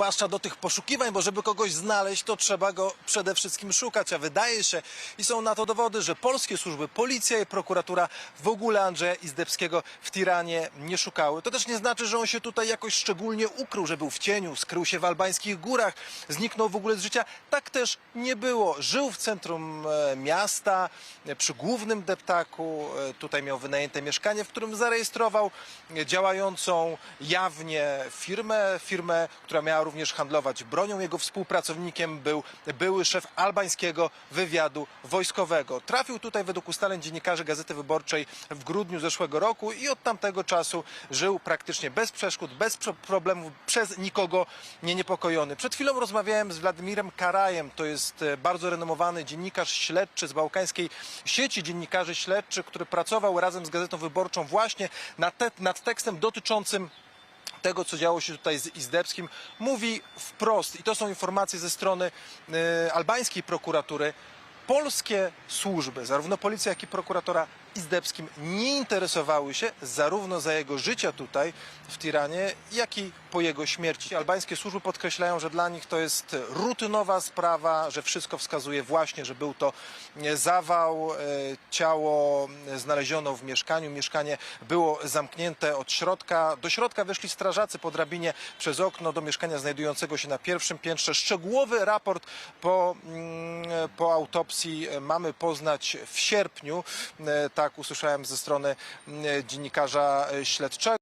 Zwłaszcza do tych poszukiwań, bo żeby kogoś znaleźć, to trzeba go przede wszystkim szukać, a wydaje się, i są na to dowody, że polskie służby, policja i prokuratura w ogóle Andrzeja Izdebskiego w Tiranie nie szukały. To też nie znaczy, że on się tutaj jakoś szczególnie ukrył, że był w cieniu, skrył się w albańskich górach, zniknął w ogóle z życia. Tak też nie było. Żył w centrum e, miasta, e, przy głównym deptaku. E, Tutaj miał wynajęte mieszkanie, w którym zarejestrował działającą jawnie firmę, firmę, która miała również handlować bronią. Jego współpracownikiem był były szef albańskiego wywiadu wojskowego. Trafił tutaj według ustaleń dziennikarzy Gazety Wyborczej w grudniu zeszłego roku i od tamtego czasu żył praktycznie bez przeszkód, bez pro- problemów, przez nikogo nie niepokojony. Przed chwilą rozmawiałem z Władimirem Karajem, to jest e, bardzo renomowany dziennikarz śledczy z bałkańskiej sieci dziennikarzy śledczych, który pracował razem z Gazetą Wyborczą właśnie nad, te, nad tekstem dotyczącym tego, co działo się tutaj z Izdebskim, mówi wprost, i to są informacje ze strony e, albańskiej prokuratury, polskie służby, zarówno policja, jak i prokuratora Izdebskim nie interesowały się zarówno za jego życia tutaj w Tiranie, jak i po jego śmierci. Albańskie służby podkreślają, że dla nich to jest rutynowa sprawa, że wszystko wskazuje właśnie, że był to zawał, e, ciało znaleziono w mieszkaniu, mieszkanie było zamknięte od środka. Do środka weszli strażacy po drabinie przez okno do mieszkania znajdującego się na pierwszym piętrze. Szczegółowy raport po, mm, po autopsji e, mamy poznać w sierpniu. E, Tak usłyszałem ze strony mm, dziennikarza e, śledczego.